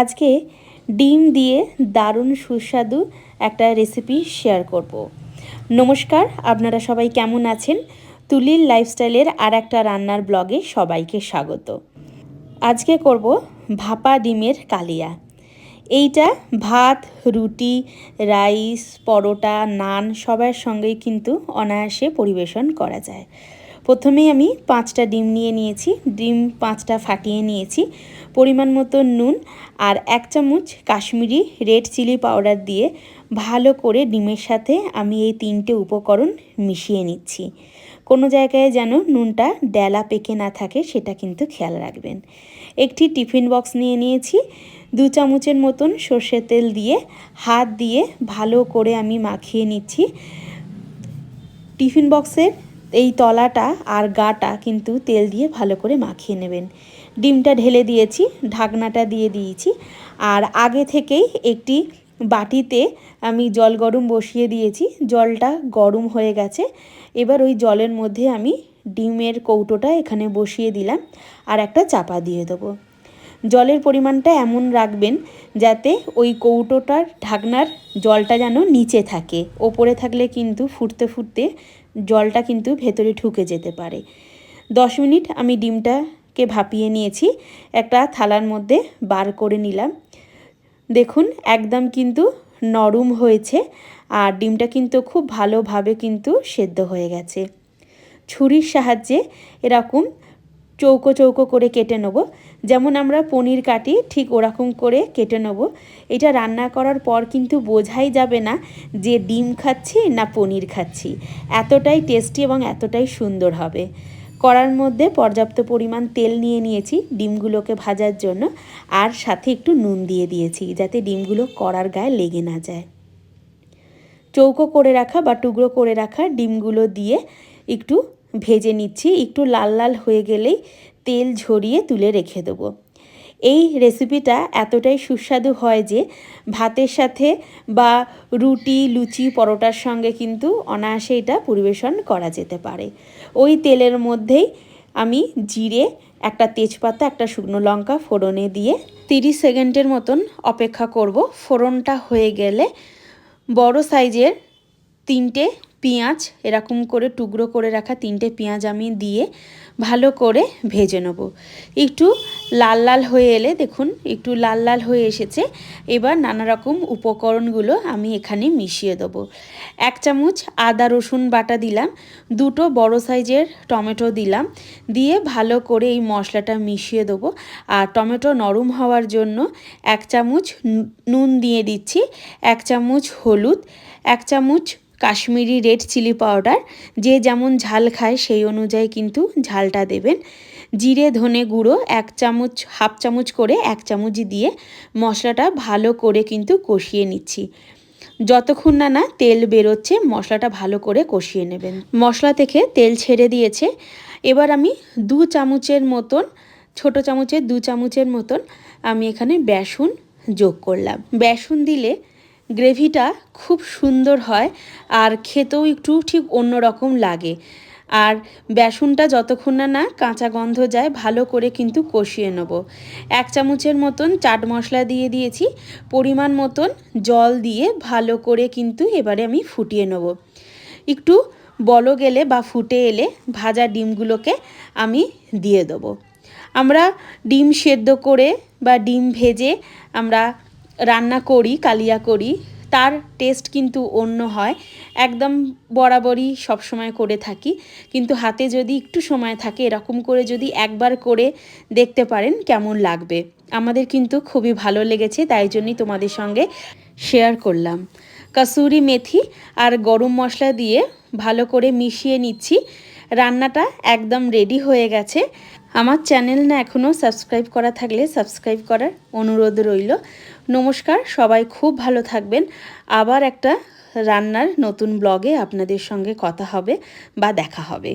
আজকে ডিম দিয়ে দারুণ সুস্বাদু একটা রেসিপি শেয়ার করব। নমস্কার, আপনারা সবাই কেমন আছেন? তুলির লাইফস্টাইলের আর একটা রান্নার ব্লগে সবাইকে স্বাগত। আজকে করব ভাপা ডিমের কালিয়া। এইটা ভাত, রুটি রাইস পরোটা, নান সবার সঙ্গেই কিন্তু অনায়াসে পরিবেশন করা যায়। প্রথমেই আমি পাঁচটা ডিম নিয়ে নিয়েছি। ডিম পাঁচটা ফাটিয়ে নিয়েছি। পরিমাণ মতো নুন আর এক চামচ কাশ্মীরি রেড চিলি পাউডার দিয়ে ভালো করে ডিমের সাথে আমি এই তিনটে উপকরণ মিশিয়ে নিচ্ছি। কোনো জায়গায় যেন নুনটা ডেলা পেকে না থাকে, সেটা কিন্তু খেয়াল রাখবেন। একটি টিফিন বক্স নিয়ে নিয়েছি। দু চামচের মতন সর্ষের তেল দিয়ে, হাত দিয়ে ভালো করে আমি মাখিয়ে নিচ্ছি। টিফিন বক্সের এই তলাটা আর গাটা কিন্তু তেল দিয়ে ভালো করে মাখিয়ে নেবেন। ডিমটা ঢেলে দিয়েছি, ঢাকনাটা দিয়ে দিয়েছি। আর আগে থেকেই একটি বাটিতে আমি জল গরম বসিয়ে দিয়েছি। জলটা গরম হয়ে গেছে। এবার ওই জলের মধ্যে আমি ডিমের কৌটোটা এখানে বসিয়ে দিলাম আর একটা চাপা দিয়ে দেবো। জলের পরিমাণটা এমন রাখবেন যাতে ওই কৌটোটার ঢাকনার জলটা যেন নিচে থাকে। ওপরে থাকলে কিন্তু ফুটতে ফুটতে জলটা কিন্তু ভেতরে ঢুকে যেতে পারে। দশ মিনিট আমি ডিমটাকে ভাপিয়ে নিয়েছি, একটা থালার মধ্যে বার করে নিলাম। দেখুন, একদম কিন্তু নরম হয়েছে আর ডিমটা কিন্তু খুব ভালোভাবে কিন্তু সেদ্ধ হয়ে গেছে। ছুরির সাহায্যে এরকম চৌকো চৌকো করে কেটে নেব। যেমন আমরা পনির কাটি ঠিক ওরকম করে কেটে নেব। এটা রান্না করার পর কিন্তু বোঝাই যাবে না যে ডিম খাচ্ছি না পনির খাচ্ছি। এতটাই টেস্টি এবং এতটাই সুন্দর হবে। কড়ার মধ্যে পর্যাপ্ত পরিমাণ তেল নিয়ে নিয়েছি ডিমগুলোকে ভাজার জন্য আর সাথে একটু নুন দিয়ে দিয়েছি যাতে ডিমগুলো কড়ার গায়ে লেগে না যায়। চৌকো করে রাখা বা টুকরো করে রাখা ডিমগুলো দিয়ে একটু ভেজে নিচ্ছি। একটু লাল লাল হয়ে গেলেই তেল ঝরিয়ে তুলে রেখে দেবো। এই রেসিপিটা এতটাই সুস্বাদু হয় যে ভাতের সাথে বা রুটি, লুচি, পরোটার সঙ্গে কিন্তু অনায়াসে এটা পরিবেশন করা যেতে পারে। ওই তেলের মধ্যেই আমি জিরে, একটা তেজপাতা, একটা শুকনো লঙ্কা ফোড়নে দিয়ে তিরিশ সেকেন্ডের মতন অপেক্ষা করব। ফোড়নটা হয়ে গেলে বড় সাইজের তিনটে পেঁয়াজ এরকম করে টুকরো করে রাখা তিনটে পেঁয়াজ আমি দিয়ে ভালো করে ভেজে নেব। একটু লাল লাল হয়ে এলে দেখুন, একটু লাল লাল হয়ে এসেছে। এবার নানা রকম উপকরণগুলো আমি এখানে মিশিয়ে দেবো। এক চামচ আদা রসুন বাটা দিলাম, দুটো বড় সাইজের টমেটো দিলাম, দিয়ে ভালো করে এই মশলাটা মিশিয়ে দেবো। আর টমেটো নরম হওয়ার জন্য এক চামচ নুন দিয়ে দিচ্ছি, এক চামচ হলুদ, এক চামচ কাশ্মীরি রেড চিলি পাউডার, যে যেমন ঝাল খায় সেই অনুযায়ী কিন্তু ঝালটা দেবেন। জিরে, ধনে গুঁড়ো, এক চামচ, হাফ চামচ করে এক চামচ দিয়ে মশলাটা ভালো করে কিন্তু কষিয়ে নিচ্ছি। যতক্ষণ না না তেল বেরোচ্ছে, মশলাটা ভালো করে কষিয়ে নেবেন। মশলা থেকে তেল ছেড়ে দিয়েছে। এবার আমি দু চামচের মতন, ছোট চামচের দু চামচের মতন আমি এখানে বেসন যোগ করলাম। বেসন দিলে গ্রেভিটা খুব সুন্দর হয় আর খেতেও একটু ঠিক অন্যরকম লাগে। আর বেসনটা যতক্ষণ না না কাঁচা গন্ধ যায়, ভালো করে কিন্তু কষিয়ে নেব। এক চামচের মতন চাট মশলা দিয়ে দিয়েছি। পরিমাণ মতন জল দিয়ে ভালো করে কিন্তু এবারে আমি ফুটিয়ে নেব। একটু বলো গেলে বা ফুটে এলে ভাজা ডিমগুলোকে আমি দিয়ে দেবো। আমরা ডিম সেদ্ধ করে বা ডিম ভেজে আমরা রান্না করি, কালিয়া করি, তার টেস্ট কিন্তু অন্য হয়। একদম বরাবরই সবসময় করে থাকি। কিন্তু হাতে যদি একটু সময় থাকে, এরকম করে যদি একবার করে দেখতে পারেন কেমন লাগবে। আমাদের কিন্তু খুবই ভালো লেগেছে, তাই জন্যই তোমাদের সঙ্গে শেয়ার করলাম। কাসুরি মেথি আর গরম মশলা দিয়ে ভালো করে মিশিয়ে নিচ্ছি। রান্নাটা একদম রেডি হয়ে গেছে। আমার চ্যানেল না এখনও সাবস্ক্রাইব করা থাকলে সাবস্ক্রাইব করার অনুরোধ রইল। নমস্কার, সবাই খুব ভালো থাকবেন। আবার একটা রান্নার নতুন ব্লগে আপনাদের সঙ্গে কথা হবে বা দেখা হবে।